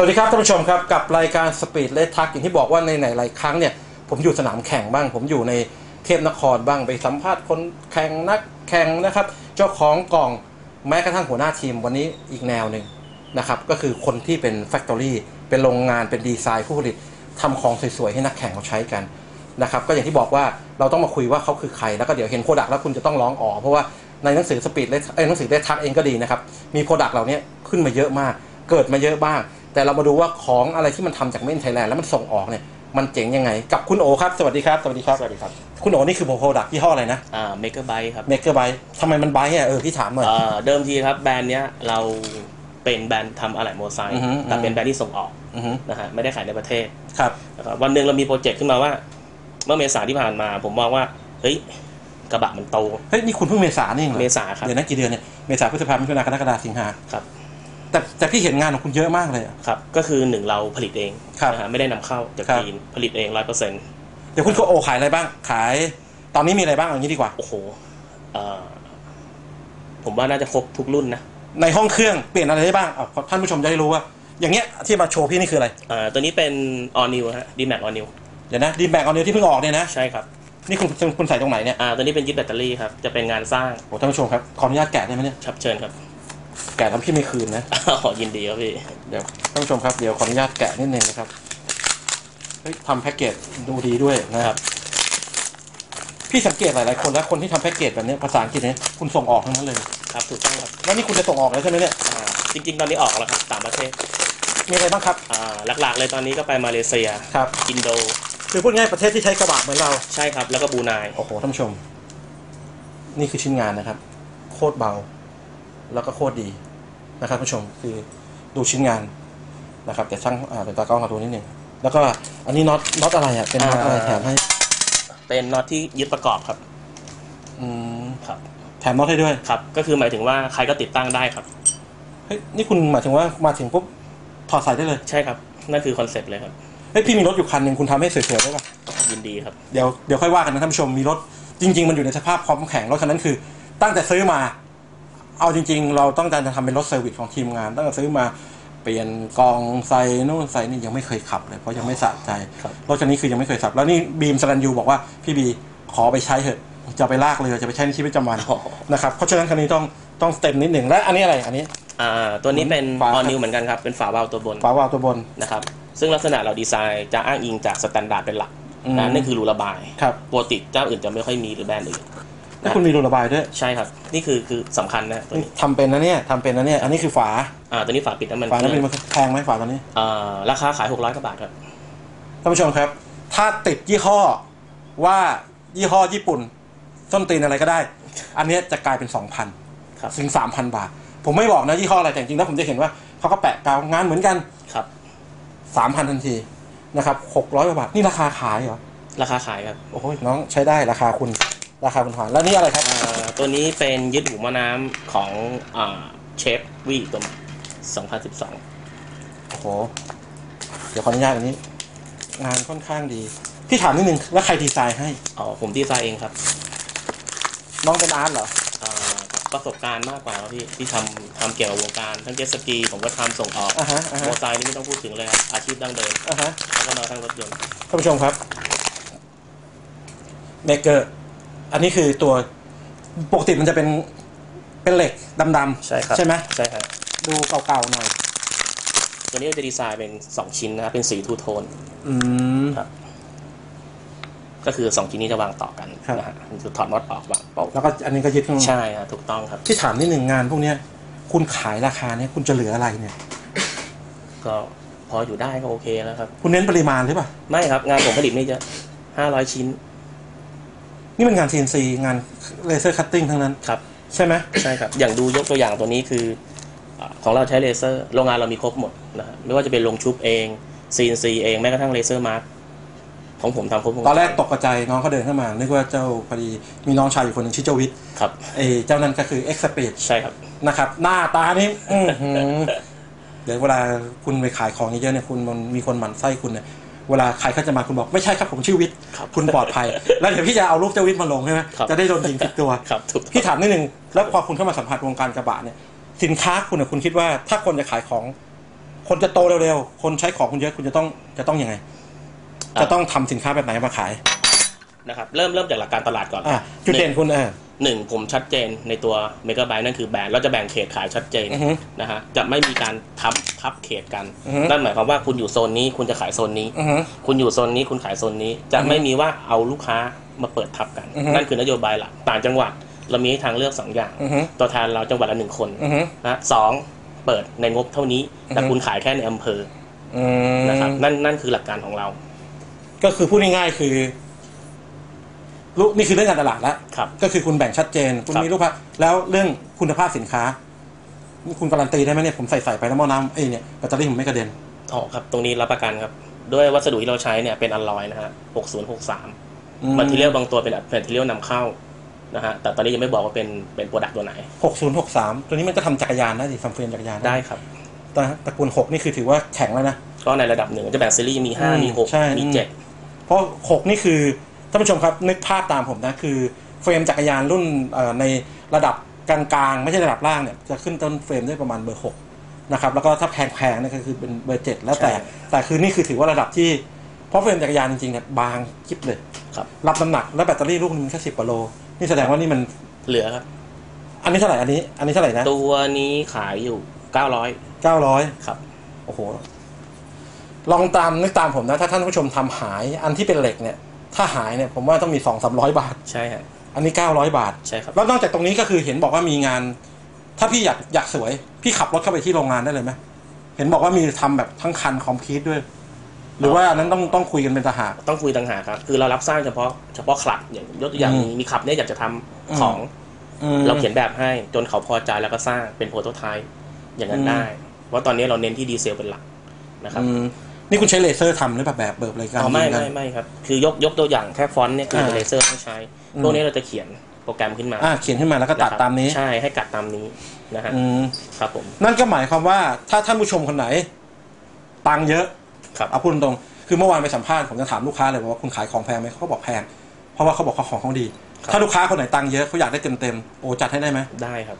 สวัสดีครับท่านผู้ชมครับกับรายการสปีดเลทักอย่างที่บอกว่าในไหนหลายครั้งเนี่ยผมอยู่สนามแข่งบ้าง ผมอยู่ในเทพนครบ้างไปสัมภาษณ์คนแข่งนักแข่งนะครับ เจ้าของกล่องแม้กระทั่งหัวหน้าทีมวันนี้อีกแนวหนึ่งนะครับก็คือคนที่เป็นแฟคทอรี่เป็นโรงงานเป็นดีไซน์ผู้ผลิตทำของสวยๆให้นักแข่งเขาใช้กันนะครับก็อย่างที่บอกว่าเราต้องมาคุยว่าเขาคือใคร แล้วก็เดี๋ยวเห็นโปรดักต์แล้วคุณจะต้องร้องอ๋อเพราะว่าในหนังสือสปีดเลทหนังสือเลทักเองก็ดีนะครับมีโปรดักต์เหล่านี้ขึ้นมาเยอะมาก เกิดมาเยอะบ้าง แต่เรามาดูว่าของอะไรที่มันทำจากเมนไทยแลนด์แล้วมันส่งออกเนี่ยมันเจ๋งยังไง กับคุณโอครับ สวัสดีครับ สวัสดีครับ สวัสดีครับ คุณโอนี่คือโปรดักต์ยี่ห้ออะไรนะ อ่าเมกะไบครับเมกเกอร์ไบทำไมมันไบอะเออพี่ถามหน่อยเอ่อเดิมทีครับแบรนด์เนี้ยเราเป็นแบรนด์ทำอะไหล่มอเตอร์ไซอืค์อฮึแต่เป็นแบรนด์ที่ส่งออกอือฮึนะฮะไม่ได้ขายในประเทศครับนะครับวันหนึ่งเรามีโปรเจกต์ขึ้นมาว่า เมื่อเมษาที่ผ่านมา ผมมองว่าเฮ้ยกระบะมันโตเฮ้ยนี่คุณเพิ่งเมษานี่เองเหรอเมษาครับเดือนนั้นกี่เดือนเนี่ยเมษาพฤษภาคมมิถุนายนกรกฎาคมสิงหาครับ แต่แต่พี่เห็นงานของคุณเยอะมากเลยอะ ครับ ก็คือหนึ่งเราผลิตเองครับนะฮะไม่ได้นำเข้าจากครับ จีนผลิตเองร้อยเปอร์เซ็นต์เดี๋ยวคุณโอขายอะไรบ้าง ขาย ตอนนี้มีอะไรบ้างเอาอย่างนี้ดีกว่า โอ้โหเอ่อผมว่าน่าจะครบทุกรุ่นนะในห้องเครื่องเปลี่ยนอะไรได้บ้างอะท่านผู้ชมจะได้รู้ว่า อย่างเงี้ยที่มาโชว์พี่นี่คืออะไรอ่าตัวนี้เป็น all new ฮะ d m a x all new เดี๋ยวนะดีแบกเอาเนี้ยที่เพิ่งออกเนี่ยนะ ใช่ครับนี่คุณคุณใส่ตรงไหนเนี่ยอ่าตัวนี้เป็นยึดแบตเตอรี่ครับ จะเป็นงานสร้างโอ้ท่านผู้ชมครับ ขออนุญาตแกะได้ไหมเนี่ยครับเชิญครับ แกะแล้วพี่ไม่คืนนะ ขอยินดีครับพี่ เดี๋ยวท่านผู้ชมครับเดี๋ยวขออนุญาตแกะนิดนึงนะครับเฮ้ยทำแพ็กเกจดูดีด้วยนะครับ พี่สังเกตหลายๆคนแล้วคนที่ทำแพ็กเกจแบบเนี้ยภาษาอังกฤษเนี่ยคุณส่งออกทั้งนั้นเลย ครับถูกต้องครับแล้วนี่คุณจะส่งออกแล้วใช่ไหมเนี่ยอ่าจริง ๆ ตอนนี้ออกแล้วครับต่างประเทศมีอะไรบ้างครับอ่าหลักๆ เลยตอนนี้ก็ไปมาเลเซีย ครับ อินโด คือพูดง่ายประเทศที่ใช้กระบะเหมือนเราใช่ครับ แล้วก็บรูไนโอ้โหท่านผู้ชม นี่คือชิ้นงานนะครับ โคตรเบา แล้วก็โคตรดีนะครับท่านผู้ชมคือดูชิ้นงานนะครับแต่ช่างอ่าเดี๋ยวตากล้องมาดูนิดนึงแล้วก็อันนี้น็อตน็อตอะไรอะเป็นน็อตอะไรแถมให้ เป็นน็อตที่ยึดประกอบครับ อืมครับแถมน็อตให้ด้วยครับ ก็คือหมายถึงว่าใครก็ติดตั้งได้ครับเฮ้ยนี่คุณหมายถึงว่ามาถึงปุ๊บถอดสายได้เลย ใช่ครับ นั่นคือคอนเซ็ปต์เลยครับเฮ้ยพี่มีรถอยู่คันหนึ่งคุณทำให้สวยๆได้ป่ะยินดีครับเดี๋ยวเดี๋ยวค่อยว่ากันนะท่านผู้ชมมีรถจริง ๆ มันอยู่ในสภาพพร้อมแข่งรถคันนั้นคือ ตั้งแต่ซื้อมา เอาจริง ๆ เราต้องการจะทำเป็นรถเซอร์วิสของทีมงาน ตั้งแต่ซื้อมาเปลี่ยนกองใส่นู่นใส่นี่ยังไม่เคยขับเลยเพราะยังไม่สะใจครับ รถคันนี้คือยังไม่เคยขับ แล้วนี่บีมสรันยูบอกว่าพี่บีขอไปใช้เถอะจะไปลากเรือจะไปใช้ในชีวิตประจำวันอ๋อ นะครับเพราะฉะนั้นคันนี้ต้องต้องเต็มนิดหนึ่งและอันนี้อะไรอันนี้ อ่าตัวนี้เป็น ฝา all new เหมือนกันครับ เป็นฝาวาล์วตัวบนฝาวาล์วตัวบน นะครับ ซึ่งลักษณะเราดีไซน์จะอ้างอิงจากสแตนดาร์ดเป็นหลักอืม นะนั่นคือรูระบาย ครับ ปกติเจ้าอื่นจะไม่ค่อยมีหรือแบรนด์อื่น แล้วคุณมีรูระบายด้วย ใช่ครับ นี่คือคือสำคัญนะตัวนี่นี้ทำเป็นนะเนี่ยทำเป็นนะเนี่ย อันนี้คือฝา อ่า ตัวนี้ฝาปิดน้ำมันฝานั้นเคเป็นรื่องมันแพงไหมฝาตัวนี้อ่าราคาขาย 600กว่าบาทครับ ท่านผู้ชมครับ ถ้าติดยี่ห้อว่ายี่ห้อญี่ปุ่นส้นตีนอะไรก็ได้ อันเนี้ยจะกลายเป็นสองพันครับถึงสามพันบาท ผมไม่บอกนะยี่ห้ออะไรแต่จริงๆแล้วผมจะเห็นว่าเขาก็แปะกาวงานเหมือนกันครับสามพันทันทีนะครับหกร้อยกว่าบาทนี่ราคาขายเหรอราคาขายครับ โอ้โหน้องใช้ได้ราคาคุณ ราคาคุณผ่านแล้วนี่อะไรครับอ่าตัวนี้เป็นยึดหูหม้อน้ำของอ่าเชฟวีตัวใหม่2012 โอ้โห เดี๋ยวขออนุญาตอันนี้ งานค่อนข้างดี พี่ถามนิดนึงแล้วใครดีไซน์ให้ อ๋อ ผมดีไซน์เองครับ น้องเป็นอาร์ตเหรออ่าประสบการณ์มากกว่าครับพี่ที่ทำทำเกี่ยวกับวงการ ทั้งเจ็ตสกีผมก็ทำส่งออกอ่าฮะอ่าฮะมอเตอร์ไซค์นี่ไม่ต้องพูดถึงเลยครับ อาชีพดั้งเดิมอ่าฮะแล้วก็มาทั้งรถยนต์ท่านผู้ชมครับเมเกอร์ อันนี้คือตัวปกติมันจะเป็นเป็นเหล็กดำๆใช่ครับ ใช่ไหมใช่ครับ ดูเก่าๆหน่อย ตัวนี้จะดีไซน์เป็น 2 ชิ้นนะครับ เป็นสีทูโทน อืม ครับ ก็คือ 2 ชิ้นนี้จะวางต่อกันครับ นะฮะคือถอดน็อตออกวางโป๊ะแล้วก็อันนี้ก็ยึดข้างใช่ครับถูกต้องครับ ที่ถามนิดหนึ่งงานพวกเนี้ยคุณขายราคาเนี่ยคุณจะเหลืออะไรเนี่ย ก็พออยู่ได้ก็โอเคแล้วครับ คุณเน้นปริมาณหรือเปล่า ไม่ครับ งานผมผลิตนี่จะห้าร้อยชิ้น นี่มันงาน CNC งานเลเซอร์คัตติ้งทั้งนั้น ครับ ใช่ไหมใช่ครับ อย่างดูยกตัวอย่างตัวนี้คืออ่าของเราใช้เลเซอร์ โรงงานเรามีครบหมดนะฮะไม่ว่าจะเป็นลงชุบเอง CNC เองแม้กระทั่งเลเซอร์มาร์กของผมทำครบวงตอนแรกตกกระจายน้องเขาเดินเข้ามานึกว่าเจ้าพอดีมีน้องชายอยู่คนหนึ่งชื่อเจ้าวิทย์ครับ เออเจ้านั้นก็คือ X Speed ใช่ครับ นะครับ หน้าตานี่อื้อหือเดี๋ยวเวลาคุณไปขายของเยอะๆเนี่ยคุณมันมีคนหมั่นไส้คุณเนี่ย เวลาใครเขาจะมาคุณบอกไม่ใช่ครับผมชื่อวิทย์ครับคุณปลอดภัย แล้วเดี๋ยวพี่จะเอารูปเจ้าวิทย์มาลงใช่ไหมครับจะได้โดนยิงผิดตัวครับถูกต้องพี่ถามนิดนึงแล้วพอคุณเข้ามาสัมผัสวงการกระบะเนี่ย สินค้าคุณเนี่ยคุณคิดว่าถ้าคนจะขายของ คนจะโตเร็วๆคนใช้ของคุณเยอะคุณจะต้องจะต้องยังไงอะจะต้องทำสินค้าแบบไหนมาขายนะครับเริ่มเริ่มจากหลักการตลาดก่อนอะจุดเด่นคุณเออ หนึ่งผมชัดเจนในตัวเมกะไบต์นั่นคือแบรนด์เราจะแบ่งเขตขายชัดเจนอือฮึนะฮะจะไม่มีการทับทับเขตกัน อือฮึ นั่นหมายความว่าคุณอยู่โซนนี้คุณจะขายโซนนี้ อือฮึ คุณอยู่โซนนี้คุณขายโซนนี้ จะอือฮึไม่มีว่าเอาลูกค้ามาเปิดทับกัน อือฮึ นั่นคือนโยบายหลักต่างจังหวัดเรามีให้ทางเลือกสองอย่าง อือฮึตัวแทนเราจังหวัดละหนึ่งคนอือฮึ นะสองเปิดในงบเท่านี้แต่อือฮึ คุณขายแค่ในอำเภออืมนะครับนั่นนั่นคือหลักการของเรา ก็คือพูดง่ายๆคือ ลูกนี่คือเรื่องการตลาดแล้วครับ ก็คือคุณแบ่งชัดเจน คุณครับ มีลูกค้าแล้วเรื่องคุณภาพสินค้านี่คุณการันตีได้ไหมเนี่ยผมใส่ใส่ไปแล้วหม้อน้ำเอ้ยเนี่ยแบตเตอรี่ผมไม่กระเด็นอ๋อครับ ตรงนี้รับประกันครับ ด้วยวัสดุที่เราใช้เนี่ยเป็นอลลอยนะฮะ6063อืมันทีเรียลบางตัวเป็นแมททีเรียลนำเข้านะฮะแต่ตอนนี้ยังไม่บอกว่าเป็นเป็นโปรดักต์ตัวไหนหกศูนย์หกสามตัวนี้มันก็ทำจักรยานได้ดิทำเฟรมจักรยานได้ครับ แต่ตระกูลหกนี่คือถือว่าแข็งแล้วนะ ก็ในระดับหนึ่งจะแบ่งซีรีส์มี อืม5 มี ใช่6 มี อืม7เพราะหกนี่คือ ท่านผู้ชมครับนึกภาพตามผมนะคือเฟรมจักรยานรุ่นเอ่อในระดับกลางๆ ไม่ใช่ระดับล่างเนี่ยจะขึ้นต้นเฟรมได้ประมาณเบอร์หกนะครับแล้วก็ถ้าแพงๆเนี่ยก็คือเป็นเบอร์เจ็ดแล้วแต่ใช่แต่คือนี่คือถือว่าระดับที่เพราะเฟรมจักรยานจริงๆเนี่ยบางคิบเลยครับรับน้ำหนักแล้วแบตเตอรี่ลูกนึงแค่สิบกว่าโล นี่แสดงว่านี่มันเหลือครับ อันนี้เท่าไหร่อันนี้ อันนี้เท่าไหร่นะ ตัวนี้ขายอยู่900เก้าร้อยครับ โอ้โห ลองตามนึกตามผมนะ ถ้าท่านผู้ชมทำหายอันที่เป็นเหล็กเนี่ย ถ้าหายเนี่ยผมว่าต้องมีสองสามร้อยบาท ใช่ฮะอันนี้เก้าร้อยบาทใช่ครับแล้วนอกจากตรงนี้ก็คือเห็นบอกว่ามีงาน ถ้าพี่อยากอยากสวย พี่ขับรถเข้าไปที่โรงงานได้เลยไหมเห็นบอกว่ามีทำแบบทั้งคันคอมพิวด้วย หรือว่าอันนั้นต้องต้องคุยกันเป็นตางหากต้องคุยต่างหากครับ คือเรารับสร้างเฉพาะเฉพาะคลับอย่างยกตัวอย่างอืมมีมีคลับเนี่ยอยากจะทำอืมของอืมเราเขียนแบบให้จนเขาพอใจแล้วก็สร้างเป็นโปรโตไทป์อย่างนั้นอืมได้เพราะตอนนี้เราเน้นที่ดีเซลเป็นหลักนะครับอืม นี่คุณใช้เลเซอร์ทำหรือแบบแบบเบิร์บอะไรกันอ๋อไม่ยิงกันไม่ไม่ครับ คือยกยกตัวอย่างแค่ฟอนต์เนี่ยคืออ่าเลเซอร์ต้องใช้อืมพวกนี้เราจะเขียนโปรแกรมขึ้นมาอ่าเขียนขึ้นมาแล้วก็ตัดะครับตามนี้ ใช่ให้กัดตามนี้นะฮะอืมครับผมนั่นก็หมายความว่าถ้าท่านผู้ชมคนไหน ตังค์เยอะครับเอาพูดตรงๆคือเมื่อวานไปสัมภาษณ์ผมจะถามลูกค้าเลยว่าคุณขายของแพงไหมเขาก็บอกแพง เพราะว่าเขาบอกเขาของเขาดี ถ้าลูกค้าคนไหนตังค์เยอะเขาอยากได้เต็มๆโอ้จัดให้ได้ไหมได้ครับ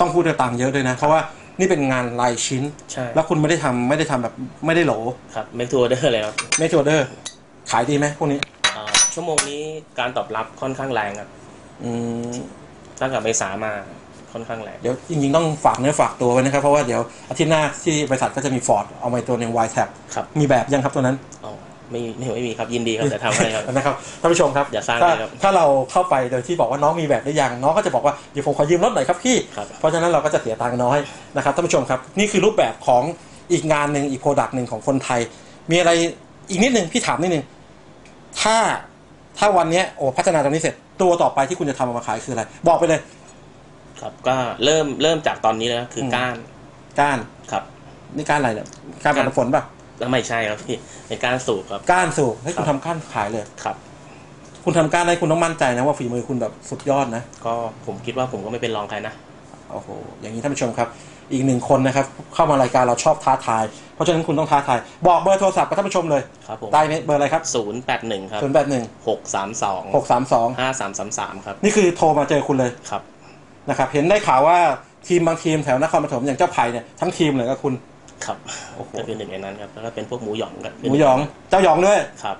ต้องพูดด้วยตังค์เยอะด้วยนะเพราะว่า นี่เป็นงานลายชิ้น ใช่ แล้วคุณไม่ได้ทำไม่ได้ทำแบบไม่ได้โหลครับเมกทัวร์ได้เลยครับไม่จอเดอร์ขายดีไหมพวกนี้ อ่าชั่วโมงนี้การตอบรับค่อนข้างแรงครับอืม ตั้งแต่เมษามาค่อนข้างแรง เดี๋ยวจริงๆ ต้องฝากเนื้อฝากตัวไว้นะครับ เพราะว่าเดี๋ยวอาทิตย์หน้าที่บริษัทก็จะมีฟอร์ดเอามาตัวหนึ่ง Y Tab ครับ มีแบบยังครับตัวนั้น อ๋อ ไม่ไม่ไม่มีครับยินดีครับจะทำให้ครับนะครับท่านผู้ชมครับอย่าสร้างถ้าเลยครับถ้าเราเข้าไปโดยที่บอกว่าน้องมีแบบได้ยังน้องก็จะบอกว่าเดี๋ยวผมขอยืมรถหน่อยครับพี่ครับเพราะฉะนั้นเราก็จะเสียตังค์น้อยนะครับท่านผู้ชมครับนี่คือรูปแบบของอีกงานหนึ่งอีกโปรดักต์หนึ่งของคนไทย มีอะไรอีกนิดหนึ่งพี่ถามนิดหนึ่งถ้าถ้าวันเนี้ยโอ้พัฒนาตรงนี้เสร็จตัวต่อไปที่คุณจะทำออกมาขายคืออะไร บอกไปเลย ครับก็เริ่มเริ่มจากตอนนี้เลยนะคืออมก้าน ก้านครับนี่ก้านอะไรเนี่ยก้านปัดน้ำฝนป่ะแล้ว ไม่ใช่ครับพี่เป็นการสูบครับ ก้านสูบให้ครัคุบณทำก้านขายเลย ครับ คุณทำก้านได้คุณต้องมั่นใจนะว่าฝีมือคุณแบบสุดยอดนะ ก็ผมคิดว่าผมก็ไม่เป็นรองใครนะ โอ้โห อย่างนี้ท่านผู้ชมครับ อีกหนึ่งคนนะครับ เข้ามารายการเราชอบท้าทาย เพราะฉะนั้นคุณต้องท้าทาย บอกเบอร์โทรศัพท์กับท่านผู้ชมเลย ครับผมได้ไหมเบอร์อะไรครับศูนย์แปดหนึ่งครับศูนย์แปดหนึ่งหกสามสองหกสามสองห้าสามสามสามครับ นี่คือโทรมาเจอคุณเลยครับ นะครับ เห็นได้ข่าวว่าทีมบางทีมแถวนครปฐมอย่างเจ้าไผ่เนี่ยทั้งทีมเลยก็คุณ ครับโอ้โห ก็คือหนึ่งในนั้นครับแล้วก็เป็นพวกหมูหยองกันหมูหยองเจ้าหยองด้วย ครับ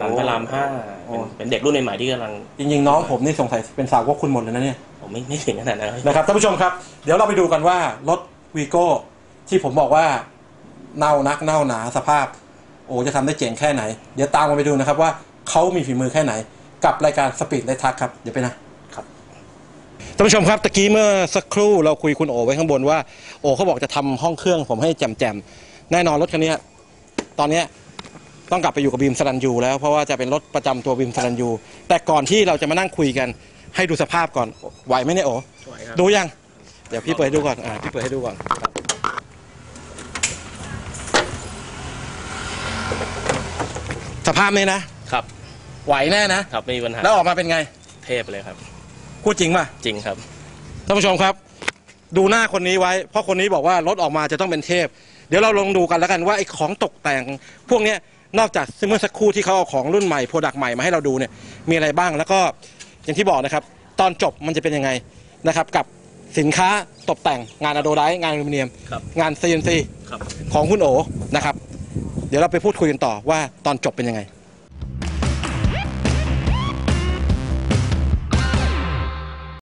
นันพระรามห้าโอ้ เป็นเป็นเด็กรุ่นใหม่ๆที่กำลังจริงๆน้องผมนี่สงสัยเป็นสาวกคุณหมดเลยนะเนี่ย ผมไม่ไม่ถึงขนาดนั้นครับนะครับท่านผู้ชมครับ เดี๋ยวเราไปดูกันว่ารถวีโก้ที่ผมบอกว่าเน่านักเน่าหนาสภาพ โอ้จะทำได้เจ๋งแค่ไหน เดี๋ยวตามมาไปดูนะครับว่าเขามีฝีมือแค่ไหนกับรายการสปีดไลทักครับ เดี๋ยวไปนะครับ ท่านผู้ชมครับตะกี้เมื่อสักครู่เราคุยคุณโอไว้ข้างบนว่า โอเขาบอกจะทำห้องเครื่องผมให้แจมๆแน่นอนรถคันเนี้ยตอนเนี้ยต้องกลับไปอยู่กับบีมสรันยูแล้วเพราะว่าจะเป็นรถประจำตัวบีมสรันยูแต่ก่อนที่เราจะมานั่งคุยกัน ให้ดูสภาพก่อนไหวไหมเนี่ยโอดูยัง เดี๋ยวพี่เปิดให้ดูก่อนอ่าพี่เปิดให้ดูก่อนสภาพนี้นะ ครับ ไหวแน่นะ ครับไม่มีปัญหาแล้วออกมาเป็นไง เทพเลยครับ พูดจริงป่ะจริงครับ ท่านผู้ชมครับ ดูหน้าคนนี้ไว้ เพราะคนนี้บอกว่ารถออกมาจะต้องเป็นเทพ เดี๋ยวเราลองดูกันแล้วกันว่าไอ้ของตกแต่ง พวกเนี้ยนอกจากเมื่อสักครู่ที่เขาเอาของรุ่นใหม่โปรดักต์ใหม่มาให้เราดูเนี่ยมีอะไรบ้างแล้วก็อย่างที่บอกนะครับ ตอนจบมันจะเป็นยังไงนะครับ กับสินค้าตกแต่งงานอะโดไดงานอลูมิเนียม ครับงาน CNC ครับ ของคุณโอนะครับ เดี๋ยวเราไปพูดคุยกันต่อว่าตอนจบเป็นยังไง